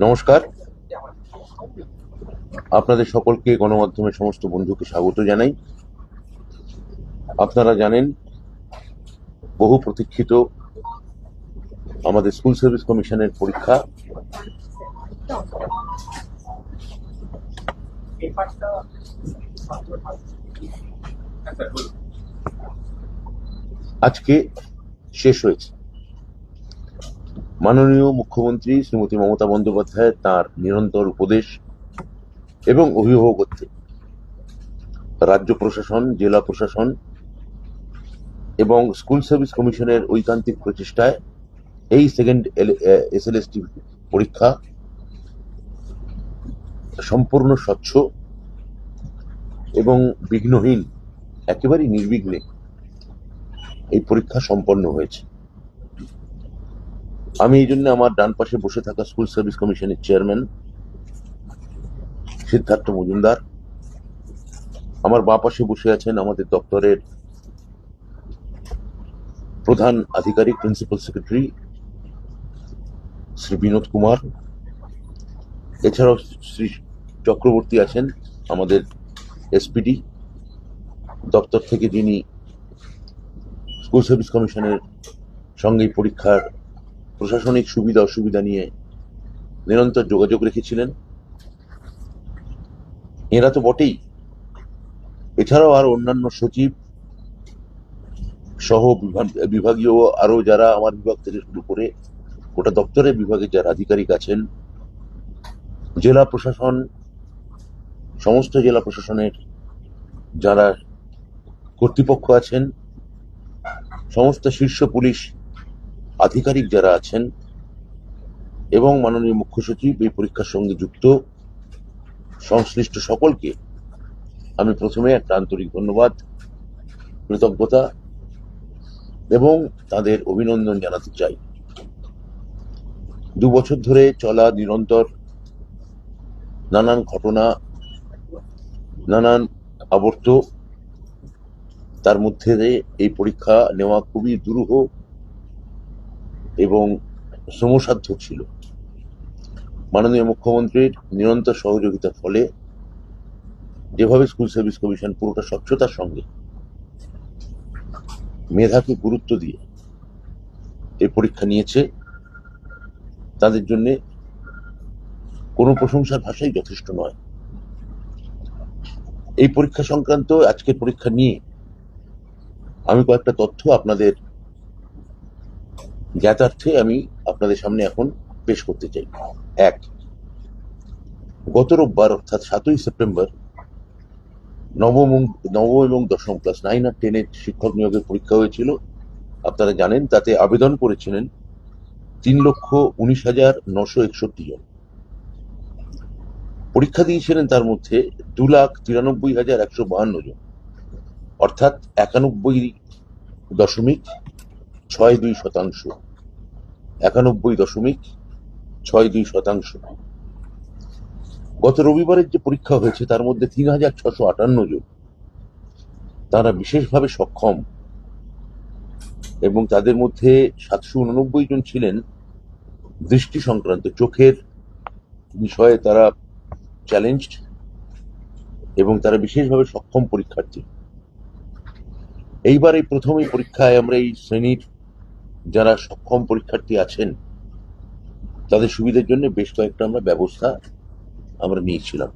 নমস্কার। আপনাদের সকলকে গণমাধ্যমের সমস্ত বন্ধুকে স্বাগত জানাই। আপনারা জানেন, বহু প্রতীক্ষিত আমাদের স্কুল সার্ভিস কমিশনের পরীক্ষা। আজকে শেষ হয়েছে। মাননীয় মুখ্যমন্ত্রী শ্রীমতী মমতা বন্দ্যোপাধ্যায় তার নিরন্তর উপদেশ এবং অভিভাবকত্বে রাজ্য প্রশাসন, জেলা প্রশাসন এবং স্কুল সার্ভিস কমিশনের ঐকান্তিক প্রচেষ্টায় এই সেকেন্ড এস এসএলএসটি পরীক্ষা সম্পূর্ণ স্বচ্ছ এবং বিঘ্নহীন, একেবারেই নির্বিঘ্নে এই পরীক্ষা সম্পন্ন হয়েছে। আমি এই জন্য আমার ডান পাশে বসে থাকা স্কুল সার্ভিস কমিশনের চেয়ারম্যান, সিদ্ধার্থ মজুমদার, আমার বাঁ পাশে বসে আছেন আমাদের দপ্তরের প্রধান আধিকারিক, প্রিন্সিপাল সেক্রেটারি শ্রী বিনোদ কুমার। এছাড়াও শ্রী চক্রবর্তী আছেন আমাদের এসপিডি দপ্তর থেকে যিনি স্কুল সার্ভিস কমিশনের সঙ্গে পরীক্ষার প্রশাসনিক সুবিধা, অসুবিধা নিয়ে নিরন্তর যোগাযোগ রেখেছিলেন। এরা তো বটেই। এছাড়াও আর অন্যান্য সচিব সহ বিভাগ- বিভাগীয় আরও যারা আমার বিভাগ থেকে শুরু করে গোটা দপ্তরের বিভাগের যারা আধিকারিক আছেন, জেলা প্রশাসন, সমস্ত জেলা প্রশাসনের যারা কর্তৃপক্ষ আছেন সমস্ত শীর্ষ পুলিশ আধিকারিক যারা আছেন এবং মাননীয় মুখ্য সচিব এই পরীক্ষার সঙ্গে যুক্ত, সংশ্লিষ্ট সকলকে আমি প্রথমে একটা আন্তরিক ধন্যবাদ, কৃতজ্ঞতা এবং তাদের অভিনন্দন জানাতে চাই। দু বছর ধরে চলা নিরন্তর নানান ঘটনা, নানান আবর্ত তার মধ্যে এই পরীক্ষা নেওয়া খুবই দুরূহ এবং শ্রমসাধ্য ছিল। মাননীয় মুখ্যমন্ত্রীর নিরন্তর সহযোগিতার ফলে যেভাবে স্কুল সার্ভিস কমিশন পুরোটা স্বচ্ছতার সঙ্গে মেধাকে গুরুত্ব দিয়ে এই পরীক্ষা নিয়েছে, তাদের জন্য কোনো প্রশংসার ভাষাই যথেষ্ট নয়। এই পরীক্ষা সংক্রান্ত আজকের পরীক্ষা নিয়ে আমি কয়েকটা তথ্য আপনাদের জ্ঞাতার্থে আমি আপনাদের সামনে এখন পেশ করতে চাই। এক, গত রোববার, অর্থাৎ সাতই সেপ্টেম্বর, নবম নবম এবং দশম ক্লাস নাইন আর টেনের শিক্ষক নিয়োগের পরীক্ষা হয়েছিল। আপনারা জানেন তাতে আবেদন করেছিলেন তিন লক্ষ উনিশ হাজার নশো একষট্টি জন। পরীক্ষা দিয়েছিলেন তার মধ্যে দু লাখ তিরানব্বই হাজার একশো বাহান্ন জন। অর্থাৎ একানব্বই দশমিক ছয় দুই শতাংশ। একানব্বই দশমিক ছয় দুই শতাংশ। গত রবিবারের যে পরীক্ষা হয়েছে, তার মধ্যে তিন হাজার ছশো আটান্ন জন। তারা বিশেষভাবে সক্ষম এবং তাদের মধ্যে সাতশো উননব্বই জন ছিলেন দৃষ্টি সংক্রান্ত চোখের বিষয়ে তারা চ্যালেঞ্জড এবং তারা বিশেষভাবে সক্ষম পরীক্ষার্থী। এইবার এই প্রথম এই পরীক্ষায় আমরা এই শ্রেণির যারা সক্ষম পরীক্ষার্থী আছেন, তাদের সুবিধার জন্য বেশ কয়েকটা আমরা ব্যবস্থা আমরা নিয়েছিলাম।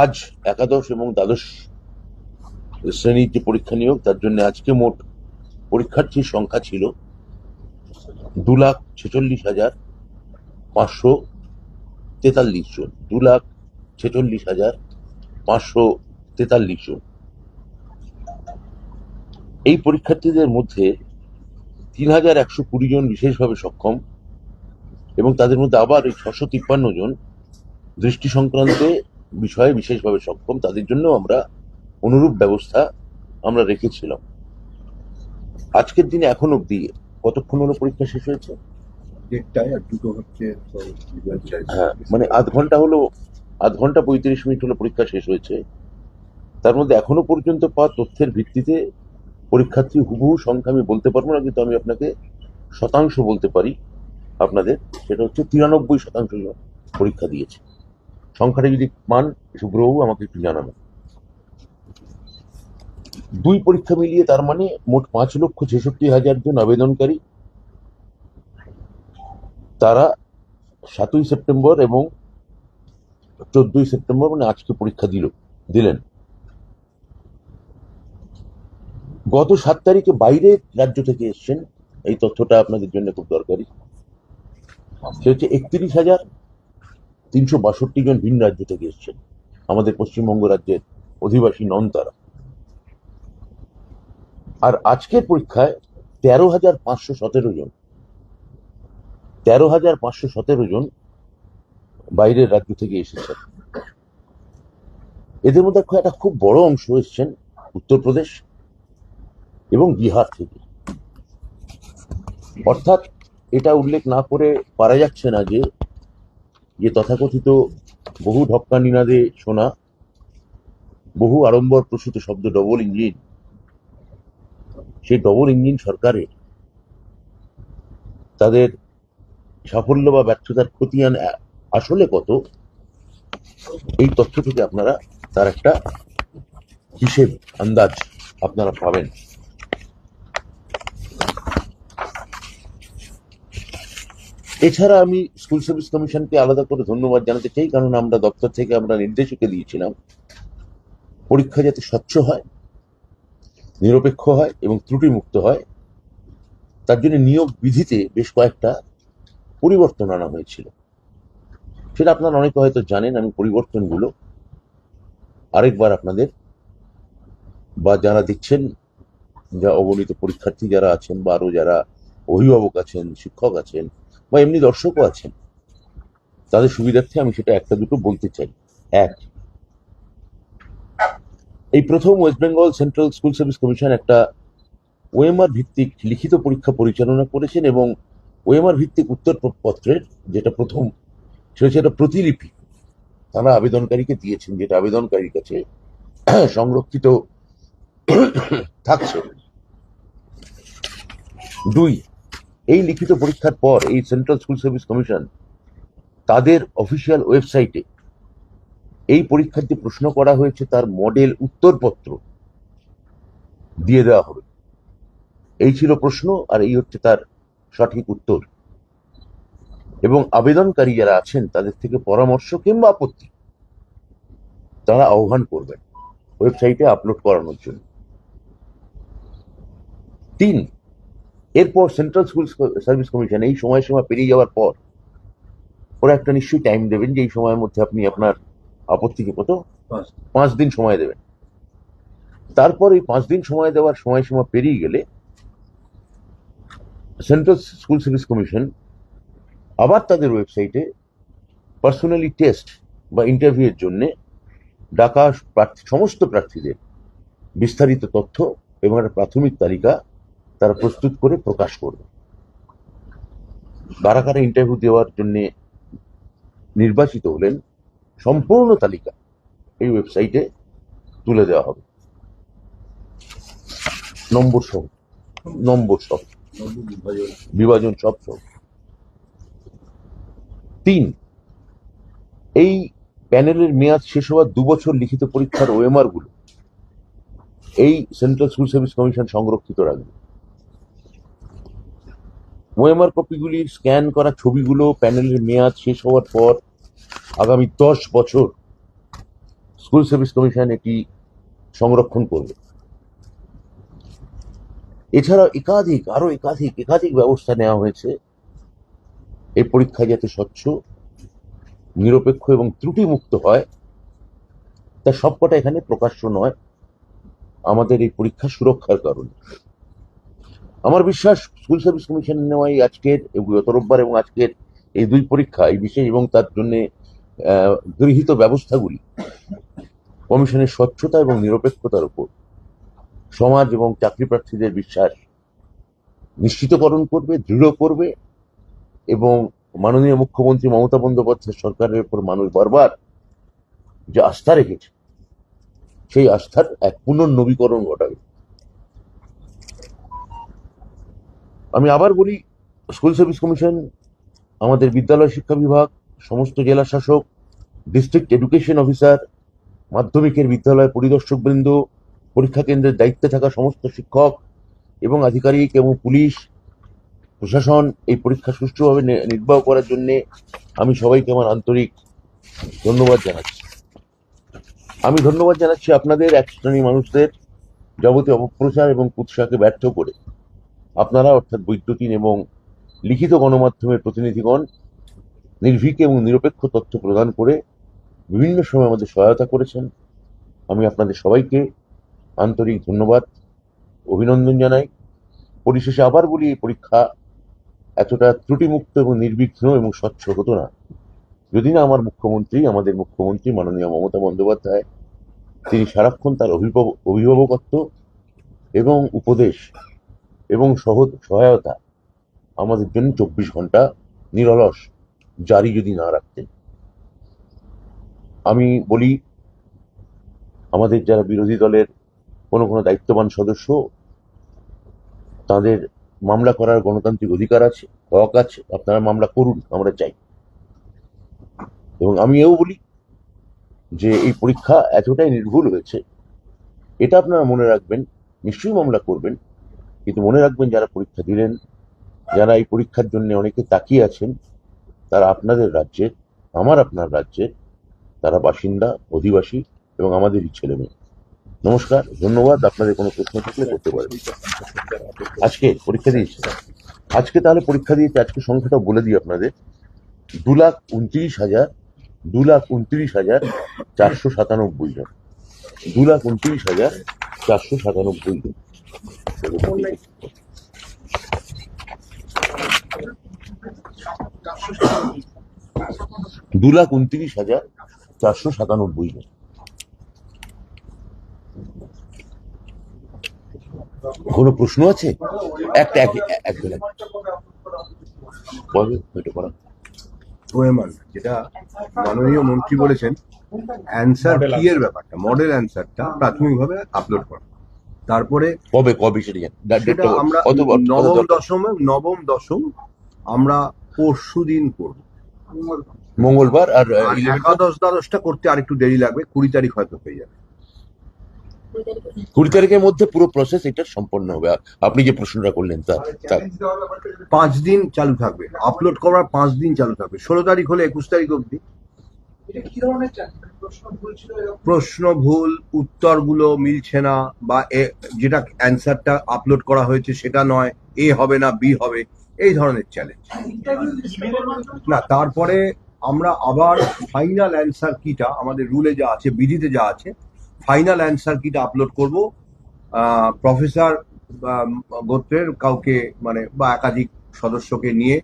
আজ একাদশ এবং দ্বাদশ শ্রেণির যে পরীক্ষা নিয়োগ, তার জন্য আজকে মোট পরীক্ষার্থীর সংখ্যা ছিল দু লাখ ছেচল্লিশ হাজার পাঁচশো তেতাল্লিশ জন। দু লাখ ছেচল্লিশ হাজার পাঁচশো তেতাল্লিশ জন। এই পরীক্ষার্থীদের মধ্যে তিন হাজার একশো কুড়ি জন বিশেষভাবে সক্ষম এবং তাদের মধ্যে আবার এই ছশো তিপ্পান্ন জন দৃষ্টি সংক্রান্ত বিষয়ে বিশেষভাবে সক্ষম। তাদের জন্য আমরা অনুরূপ ব্যবস্থা আমরা রেখেছিলাম। আজকের দিনে এখন অবধি কতক্ষণ হলো পরীক্ষা শেষ হয়েছে? দেড়টায় আর দুটো হচ্ছে। হ্যাঁ মানে আধ ঘণ্টা হলো আধ ঘণ্টা পঁয়ত্রিশ মিনিট হলো পরীক্ষা শেষ হয়েছে। তার মধ্যে এখনও পর্যন্ত পাওয়া তথ্যের ভিত্তিতে পরীক্ষার্থী হুবহু সংখ্যা আমি বলতে পারব না, কিন্তু আমি আপনাকে শতাংশ বলতে পারি আপনাদের, সেটা হচ্ছে তিরানব্বই শতাংশ পরীক্ষা দিয়েছে। সংখ্যাটা যদি পান শুভ্রবাবু আমাকে একটু জানাবেন। দুই পরীক্ষা মিলিয়ে তার মানে মোট পাঁচ লক্ষ ছেষট্টি হাজার জন আবেদনকারী। তারা সাতই সেপ্টেম্বর এবং চোদ্দই সেপ্টেম্বর মানে আজকে পরীক্ষা দিল, দিলেন। গত সাত তারিখে বাইরে রাজ্য থেকে এসছেন। এই তথ্যটা আপনাদের জন্য খুব দরকারি। সে হচ্ছে একত্রিশ হাজার তিনশো বাষট্টি জন ভিন রাজ্য থেকে এসছেন। আমাদের পশ্চিমবঙ্গ রাজ্যের অধিবাসী নন তারা আর আজকের পরীক্ষায় তেরো হাজার পাঁচশো সতেরো জন তেরো হাজার পাঁচশো সতেরো জন বাইরের রাজ্য থেকে এসেছেন। এদের মধ্যে একটা খুব বড় অংশ এসছেন উত্তরপ্রদেশ। এবং বিহার থেকে। অর্থাৎ এটা উল্লেখ না করে পারা যাচ্ছে না যে যে তথাকথিত বহু ঢক্কা নিনাদে শোনা, বহু আড়ম্বর প্রসূত শব্দ ডবল ইঞ্জিন, সেই ডবল ইঞ্জিন সরকারের তাদের সাফল্য বা ব্যর্থতার খতিয়ান আসলে কত, এই তথ্য থেকে আপনারা তার একটা হিসেব, আন্দাজ আপনারা পাবেন। এছাড়া আমি স্কুল সার্ভিস কমিশনকে আলাদা করে ধন্যবাদ জানাতে চাই, কারণ আমরা দপ্তর থেকে আমরা নির্দেশকে দিয়েছিলাম। পরীক্ষা যাতে স্বচ্ছ হয়, নিরপেক্ষ হয় এবং ত্রুটিমুক্ত হয়, তার জন্য নিয়োগ বিধিতে বেশ কয়েকটা পরিবর্তন আনা হয়েছিল। সেটা আপনারা অনেকে হয়তো জানেন, আমি পরিবর্তনগুলো আরেকবার আপনাদের বা যারা দেখছেন, যা অগণিত পরীক্ষার্থী যারা আছেন বা আরও যারা অভিভাবক আছেন, শিক্ষক আছেন বা এমনি দর্শকও আছেন। তাদের সুবিধার্থে আমি সেটা একটা, দুটো বলতে চাই। এক, এই প্রথম West Bengal Central School Service Commission একটা ওএমআর ভিত্তিক লিখিত পরীক্ষা পরিচালনা করেছেন এবং ওএমআর ভিত্তিক উত্তরপত্রের যেটা প্রথম, সেটা সেটা প্রতিলিপি। তারা আবেদনকারীকে দিয়েছেন, যেটা আবেদনকারীর কাছে সংরক্ষিত থাকছে। দুই এই লিখিত পরীক্ষার পর এই সেন্ট্রাল স্কুল সার্ভিস কমিশন তাদের অফিসিয়াল ওয়েবসাইটে এই পরীক্ষার যে প্রশ্ন করা হয়েছে, তার মডেল উত্তরপত্র দিয়ে দেওয়া হবে। এই ছিল প্রশ্ন, আর এই হচ্ছে তার সঠিক উত্তর। এবং আবেদনকারী যারা আছেন, তাদের থেকে পরামর্শ কিংবা আপত্তি, তারা আহ্বান করবেন ওয়েবসাইটে আপলোড করানোর জন্য। তিন এরপর সেন্ট্রাল স্কুল সার্ভিস কমিশন এই সময়সীমা পেরিয়ে যাওয়ার পর ওরা একটা নিশ্চয়ই টাইম দেবেন যে এই সময়ের মধ্যে আপনি আপনার আপত্তিকে কত পাঁচ দিন সময় দেবেন। তারপর এই পাঁচ দিন সময় দেওয়ার সময়সীমা পেরিয়ে গেলে সেন্ট্রাল স্কুল সার্ভিস কমিশন আবার তাদের ওয়েবসাইটে পার্সোনালি টেস্ট বা ইন্টারভিউয়ের জন্য ডাকা প্রার্থী সমস্ত প্রার্থীদের বিস্তারিত তথ্য এবং একটা প্রাথমিক তালিকা তারা প্রস্তুত করে প্রকাশ করবে। কারা ইন্টারভিউ দেওয়ার জন্য নির্বাচিত হলেন সম্পূর্ণ তালিকা এই ওয়েবসাইটে তুলে দেওয়া হবে। নম্বর সহ নম্বর সহ, বিভাজন সব সহ। তিন, এই প্যানেলের মেয়াদ শেষ হওয়ার দু বছর লিখিত পরীক্ষার ওএমআরগুলো এই সেন্ট্রাল স্কুল সার্ভিস কমিশন সংরক্ষিত রাখবে। ওএমআর কপিগুলির স্ক্যান করা ছবিগুলো প্যানেলের মেয়াদ শেষ হওয়ার পর আগামী দশ বছর স্কুল সার্ভিস কমিশন এটি সংরক্ষণ করবে। এছাড়া একাধিক আরও একাধিক একাধিক ব্যবস্থা নেওয়া হয়েছে। এই পরীক্ষা যাতে স্বচ্ছ, নিরপেক্ষ এবং ত্রুটিমুক্ত হয়, তা সবকটা এখানে প্রকাশ্য নয়। আমাদের এই পরীক্ষা সুরক্ষার কারণে। আমার বিশ্বাস স্কুল সার্ভিস কমিশন নেওয়া এই আজকের গত রোববার এবং আজকের এই দুই পরীক্ষা, এই বিশেষ এবং তার জন্য গৃহীত ব্যবস্থাগুলি কমিশনের স্বচ্ছতা এবং নিরপেক্ষতার উপর সমাজ এবং চাকরি প্রার্থীদের বিশ্বাস নিশ্চিতকরণ করবে, দৃঢ় করবে এবং মাননীয় মুখ্যমন্ত্রী মমতা বন্দ্যোপাধ্যায় সরকারের উপর মানুষ বারবার যে আস্থা রেখেছে, সেই আস্থার এক পুনর্নবীকরণ ঘটাবে। আমি আবার বলি স্কুল সার্ভিস কমিশন আমাদের বিদ্যালয় শিক্ষা বিভাগ, সমস্ত জেলা শাসক ডিস্ট্রিক্ট এডুকেশন অফিসার মাধ্যমিকের বিদ্যালয় পরিদর্শক বৃন্দ, পরীক্ষা কেন্দ্রের দায়িত্বে থাকা সমস্ত শিক্ষক এবং আধিকারিক এবং পুলিশ, প্রশাসন এই পরীক্ষা সুষ্ঠুভাবে নির্বাহ করার জন্য আমি সবাইকে আমার আন্তরিক ধন্যবাদ জানাচ্ছি। আমি ধন্যবাদ জানাচ্ছি আপনাদের, এক শ্রেণি মানুষদের যাবতীয় অপপ্রচার এবং কুৎসাকে ব্যর্থ করে। আপনারা, অর্থাৎ বৈদ্যুতিন এবং লিখিত গণমাধ্যমের প্রতিনিধিগণ, নির্ভীক এবং নিরপেক্ষ তথ্য প্রদান করে বিভিন্ন সময় আমাদের সহায়তা করেছেন। আমি আপনাদের সবাইকে আন্তরিক ধন্যবাদ, অভিনন্দন জানাই। পরিশেষে আবার বলি, এই পরীক্ষা এতটা ত্রুটিমুক্ত এবং নির্বিঘ্ন এবং স্বচ্ছ হতো না। যদি না আমার মুখ্যমন্ত্রী, আমাদের মুখ্যমন্ত্রী মাননীয় মমতা বন্দ্যোপাধ্যায়, তিনি সারাক্ষণ তার অভিভাবক অভিভাবকত্ব এবং উপদেশ এবং সহজ সহায়তা। আমাদের জন্য চব্বিশ ঘণ্টা নিরলস, জারি যদি না রাখতেন আমি বলি, আমাদের যারা বিরোধী দলের কোনো কোনো দায়িত্ববান সদস্য, তাদের মামলা করার গণতান্ত্রিক অধিকার আছে, হক আছে, আপনারা মামলা করুন, আমরা চাই। এবং আমি এও বলি যে এই পরীক্ষা এতটাই নির্ভুল হয়েছে, এটা আপনারা মনে রাখবেন, নিশ্চয়ই মামলা করবেন কিন্তু মনে রাখবেন যারা পরীক্ষা দিলেন, যারা এই পরীক্ষার জন্য অনেকে তাকিয়ে আছেন, তারা আপনাদের রাজ্যের আমার আপনার রাজ্যের তারা বাসিন্দা, অধিবাসী এবং আমাদেরই ছেলে মেয়ে। নমস্কার, ধন্যবাদ। আপনাদের কোনো প্রশ্ন থাকলে করতে পারেন। আজকে পরীক্ষা দিয়েছে আজকে তাহলে পরীক্ষা দিয়েছে আজকে সংখ্যাটা বলে দিই আপনাদের। দু লাখ উনত্রিশ হাজার, দু লাখ উনত্রিশ হাজার চারশো সাতানব্বই জন। দু লাখ উনত্রিশ হাজার চারশো সাতানব্বই জন। দু লাখ উনত্রিশ হাজার চারশো সাতানব্বই জন। কোনো প্রশ্ন আছে? একটা এক এক এটা করা। ওএমআর যেটা মাননীয় মন্ত্রী বলেছেন অ্যান্সার কি এর ব্যাপারটা মডেল অ্যান্সারটা প্রাথমিকভাবে আপলোড করা। তারপরে কবে কবে সেটা। আমরা নবম দশম নবম দশম আমরা পরশু দিন করব। মঙ্গলবার আর আর একাদশ দ্বাদশটা করতে আরেকটু দেরি লাগবে কুড়ি তারিখ হয়তো হয়ে যাবে। কুড়ি তারিখের মধ্যে পুরো প্রসেস এটা সম্পন্ন হবে। আর আপনি যে প্রশ্নটা করলেন তা পাঁচ দিন চালু থাকবে। আপলোড করার পাঁচ দিন চালু থাকবে। ষোলো তারিখ হলে একুশ তারিখ অবধি। এটা কি ধরনের প্রশ্ন ভুল? উত্তরগুলো মিলছে না বা যেটা অ্যান্সারটা আপলোড করা হয়েছে সেটা নয়, এ হবে না, বি হবে, এই ধরনের চ্যালেঞ্জ না, তারপরে আমরা আবার ফাইনাল অ্যান্সার কিটা আমাদের রুলে যা আছে, বিধিতে যা আছে ফাইনাল অ্যান্সার কিটা আপলোড করব। প্রফেসর গোত্রের কাউকে মানে বা একাধিক সদস্যকে নিয়ে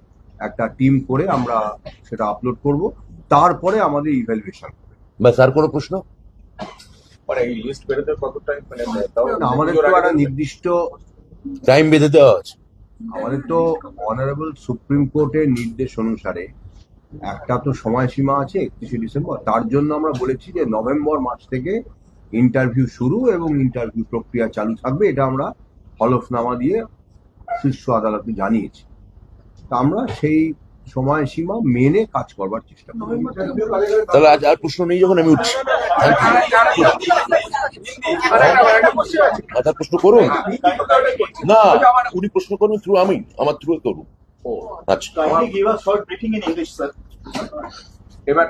একটা টিম করে আমরা সেটা আপলোড করব। তারপরে আমাদের ইভ্যালুয়েশন ব্যাস আর কোনো প্রশ্ন? আমাদের তো একটা নির্দিষ্ট টাইম বেঁধে দেওয়া আছে আমাদের তো অনারেবল সুপ্রিম কোর্টের নির্দেশ অনুসারে একটা তো সময়সীমা আছে একত্রিশে ডিসেম্বর। তার জন্য আমরা বলেছি যে নভেম্বর মাস থেকে ইন্টারভিউ শুরু এবং ইন্টারভিউ প্রক্রিয়া চালু থাকবে। এটা আমরা হলফনামা দিয়ে শীর্ষ আদালতে জানিয়েছি। তা আমরা সেই সময়সীমা মেনে কাজ করবার চেষ্টা করব। তাহলে আজ আর প্রশ্ন নেই যখন আমি উঠছি Thank you. আচ্ছা প্রশ্ন করুন না উনি প্রশ্ন করুন থ্রু আমি আমার থ্রু করুন আচ্ছা Kindly give us short briefing in English, sir. এবার